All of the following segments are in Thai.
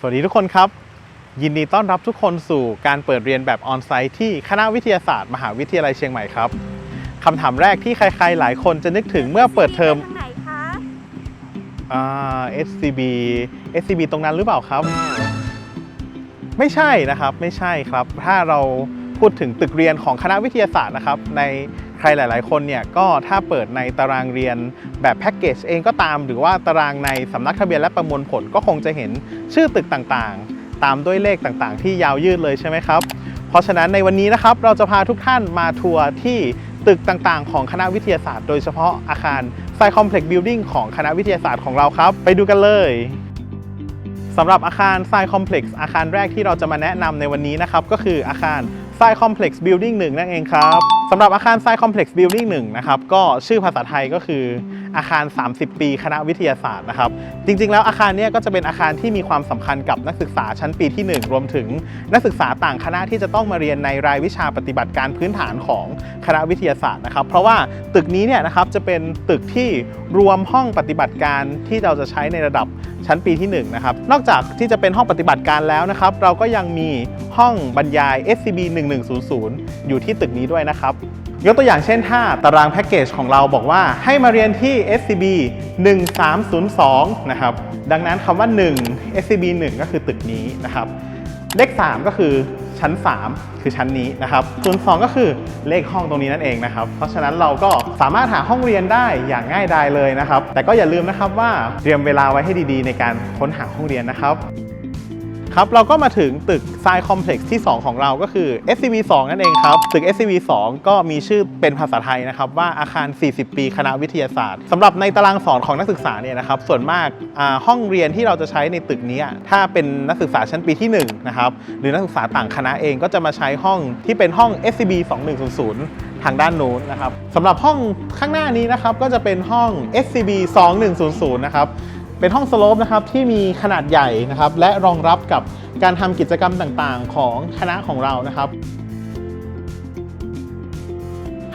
สวัสดีทุกคนครับ ยินดีต้อนรับทุกคนสู่การเปิดเรียนแบบออนไซต์ที่คณะวิทยาศาสตร์มหาวิทยาลัยเชียงใหม่ครับคำถามแรกที่ใครๆหลายคนจะนึกถึงเมื่อเปิดเทอมทางไหนคะอ่า SCB SCB ตรงนั้นหรือเปล่าครับ ไม่ใช่นะครับไม่ใช่ครับ ถ้าเราพูดถึงตึกเรียนของคณะวิทยาศาสตร์นะครับ ใน ใครหลาย ๆ คนเนี่ยก็ถ้าเปิดในตารางเรียนแบบแพ็กเกจเองก็ตาม หรือว่าตารางในสำนักทะเบียนและประมวลผลก็คงจะเห็นชื่อตึกต่างๆ ตามด้วยเลขต่างๆ ที่ยาวยืดเลยใช่ไหมครับ เพราะฉะนั้นในวันนี้นะครับเราจะพาทุกท่านมาทัวร์ที่ตึกต่างๆ ของคณะวิทยาศาสตร์ โดยเฉพาะอาคารไซคอมเพล็กซ์บิลดิ่งของคณะวิทยาศาสตร์ของเราครับ ไปดูกันเลยสำหรับอาคารไซคอมเพล็กซ์อาคารแรกที่เราจะมาแนะนำในวันนี้นะครับก็คืออาคาร ไซคอมเพล็กซ์บิลดิ่งหนึ่งนั่นเองครับสำหรับอาคารไซคอมเพล็กซ์บิลดิ่งหนึ่งนะครับก็ชื่อภาษาไทยก็คือ อาคาร 30 ปี คณะวิทยาศาสตร์นะครับจริง ๆ แล้วอาคารนี้ก็จะเป็นอาคารที่มีความสำคัญกับนักศึกษาชั้นปีที่ 1 รวมถึง นักศึกษาต่างคณะที่จะต้องมาเรียนในรายวิชาปฏิบัติการพื้นฐานของคณะวิทยาศาสตร์นะครับ เพราะว่าตึกนี้เนี่ยนะครับจะเป็นตึกที่รวมห้องปฏิบัติการที่เราจะใช้ในระดับชั้นปีที่1นะครับนอกจากที่จะเป็นห้องปฏิบัติการแล้วนะครับ เราก็ยังมีห้องบรรยาย SCB 1100 อยู่ที่ตึกนี้ด้วยนะครับ ยกตัวอย่างเช่นถ้าตารางแพ็กเกจของเราบอกว่าให้มาเรียนที่ SCB 1302 นะครับ ดังนั้นคำว่า 1 SCB 1 ก็คือตึกนี้นะครับ เลข 3 ก็คือชั้น 3 คือชั้นนี้นะครับส่วน2ก็คือเลขห้องตรงนี้นั่นเองนะครับ เพราะฉะนั้นเราก็สามารถหาห้องเรียนได้อย่างง่ายดายเลยนะครับ แต่ก็อย่าลืมนะครับว่าเตรียมเวลาไว้ให้ดีๆ ในการค้นหาห้องเรียนนะครับ ครับเราก็มาถึงตึกทรายคอมเพล็กซ์ที่ 2 ของเราก็คือ SCB 2นั่นเองครับ ตึก SCB 2ก็มีชื่อเป็นภาษาไทยนะครับ ว่าอาคาร 40 ปีคณะวิทยาศาสตร์สำหรับในตารางสอนของนักศึกษาเนี่ยนะครับส่วนมากาห้องเรียนที่เราจะใช้ในตึกนี้ ถ้าเป็นนักศึกษาชั้นปีที่1นะครับหรือนักศึกษาต่างคณะเองก็จะมาใช้ห้องที่เป็นห้อง SCB 2100 ทางด้านนู้นนะครับสำหรับห้องข้างหน้านี้นะครับก็จะเป็นห้อง SCB 2100 นะครับ เป็นห้องสโลปนะครับที่มีขนาดใหญ่นะครับและรองรับกับการทำกิจกรรมต่างๆ ของคณะของเรานะครับ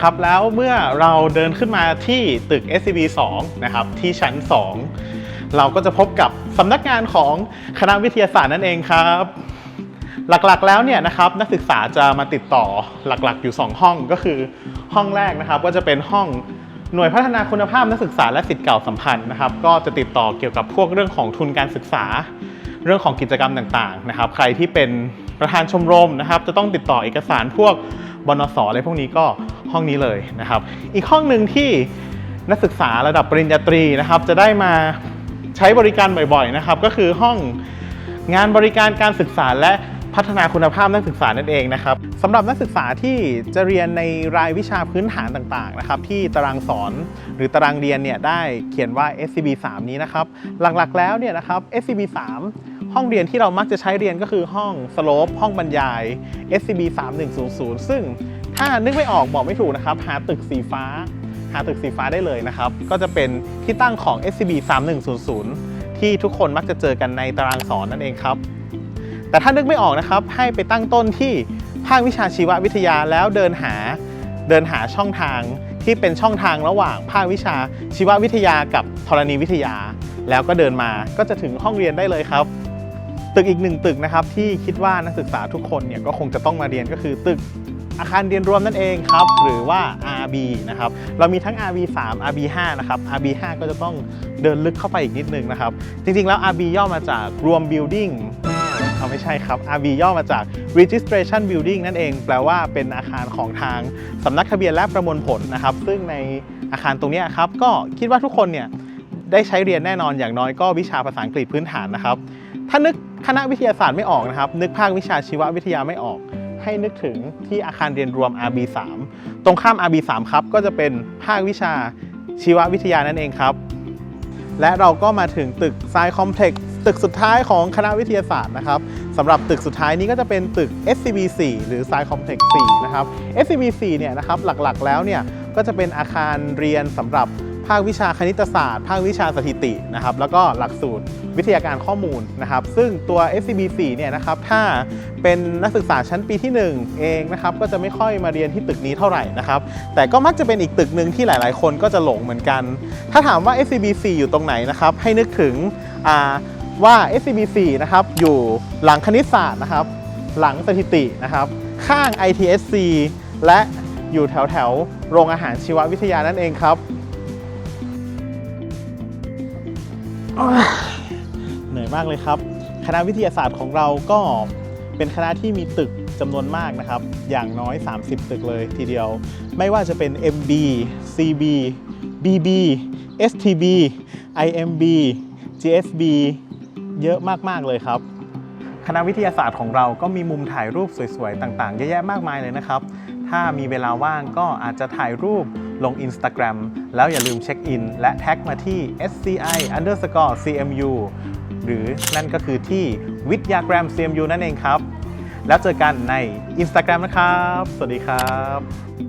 ครับแล้วเมื่อเราเดินขึ้นมาที่ตึก SCB 2นะครับที่ชั้น 2 เราก็จะพบกับสำนักงานของคณะวิทยาศาสตร์นั่นเองครับ หลักๆแล้วเนี่ยนะครับนักศึกษาจะมาติดต่อหลักๆอยู่ 2 ห้องก็คือห้องแรกนะครับก็จะเป็นห้อง หน่วยพัฒนาคุณภาพนักศึกษาและสิทธิ์เก่าสัมพันธ์นะครับ ก็จะติดต่อเกี่ยวกับพวกเรื่องของทุนการศึกษา เรื่องของกิจกรรมต่างๆนะครับ ใครที่เป็นประธานชมรมนะครับ จะต้องติดต่อเอกสารพวกบนสอะไรพวกนี้ก็ห้องนี้เลยนะครับ อีกห้องหนึ่งที่นักศึกษาระดับปริญญาตรีนะครับ จะได้มาใช้บริการบ่อยๆนะครับ ก็คือห้องงานบริการการศึกษาและ พัฒนาคุณภาพนักศึกษานั่นเองนะครับสำหรับนักศึกษาที่จะเรียนในรายวิชาพื้นฐานต่างๆนะครับที่ตารางสอนหรือตารางเรียนเนี่ยได้เขียนว่า SCB 3 นี้นะครับหลักๆแล้วเนี่ยนะครับ SCB 3 ห้องเรียนที่เรามักจะใช้เรียนก็คือห้องสโลปห้องบรรยาย SCB 3100 ซึ่งถ้านึกไม่ออกบอกไม่ถูกนะครับหาตึกสีฟ้า หาตึกสีฟ้าได้เลยนะครับ ก็จะเป็นที่ตั้งของ SCB 3100 ที่ทุกคนมักจะเจอกันในตารางสอนนั่นเองครับ แต่ถ้านึกไม่ออกนะครับ ให้ไปตั้งต้นที่ภาควิชาชีววิทยาแล้วเดินหาเดินหาช่องทางที่เป็นช่องทางระหว่างภาควิชาชีววิทยากับธรณีวิทยา แล้วก็เดินมาก็จะถึงห้องเรียนได้เลยครับ ตึกอีกหนึ่งตึกนะครับที่คิดว่านักศึกษาทุกคนเนี่ยก็คงจะต้องมาเรียนก็คือตึกอาคารเรียนรวมนั่นเองครับ หรือว่า RB นะครับ เรามีทั้ง RB 3 RB 5นะครับ RB 5ก็จะต้องเดินลึกเข้าไปอีกนิดนึงนะครับ จริงๆแล้ว RB ย่อมาจากรวม building เอาไม่ใช่ครับ RB ย่อมาจาก registration building นั่นเอง แปลว่าเป็นอาคารของทางสำนักทะเบียนและประมวลผลนะครับ ซึ่งในอาคารตรงนี้ครับ ก็คิดว่าทุกคนเนี่ยได้ใช้เรียนแน่นอนอย่างน้อยก็วิชาภาษาอังกฤษพื้นฐานนะครับ ถ้านึกคณะวิทยาศาสตร์ไม่ออกนะครับ นึกภาควิชาชีววิทยาไม่ออก ให้นึกถึงที่อาคารเรียนรวม RB3 ตรงข้าม RB3 ครับ ก็จะเป็นภาควิชาชีววิทยานั่นเองครับ และเราก็มาถึงตึกไซคอมเพล็กซ์ ตึกสุดท้ายของคณะวิทยาศาสตร์นะครับสำหรับตึกสุดท้ายนี้ก็จะเป็นตึก SCB 4หรือ Sci Complex 4นะครับ SCB 4เนี่ยนะครับหลักๆ แล้วเนี่ยก็จะเป็นอาคารเรียนสำหรับภาควิชาคณิตศาสตร์ ภาควิชาสถิตินะครับแล้วก็หลักสูตรวิทยาการข้อมูลนะครับ ซึ่งตัว SCB 4เนี่ยนะครับถ้าเป็นนักศึกษาชั้นปีที่ 1 เองนะครับก็จะไม่ค่อยมาเรียนที่ตึกนี้เท่าไหร่นะครับแต่ก็มักจะเป็นอีกตึกหนึ่งที่หลาย ๆ คนก็จะหลงเหมือนกัน ถ้าถามว่า SCB 4อยู่ตรงไหนนะครับให้นึกถึงอ่า ว่า SCB4 นะครับอยู่หลังคณิตศาสตร์นะครับ หลังสถิตินะครับ ข้าง ITSC และอยู่แถวแถวโรงอาหารชีววิทยานั่นเองครับ เหนื่อยมากเลยครับ คณะวิทยาศาสตร์ของเราก็เป็นคณะที่มีตึกจำนวนมากนะครับ อย่างน้อย 30 ตึกเลยทีเดียว ไม่ว่าจะเป็น MB CB BB STB IMB GSB เยอะมากๆเลยครับ คณะวิทยาศาสตร์ของเราก็มีมุมถ่ายรูปสวยๆ ต่างๆ เยอะแยะมากมายเลยนะครับ ถ้ามีเวลาว่างก็อาจจะถ่ายรูปลง Instagram แล้วอย่าลืมเช็คอิน และแท็กมาที่ sci underscore cmu หรือนั่นก็คือที่วิทยาแกรม CMU นั่นเองครับ แล้วเจอกันใน Instagram นะครับ สวัสดีครับ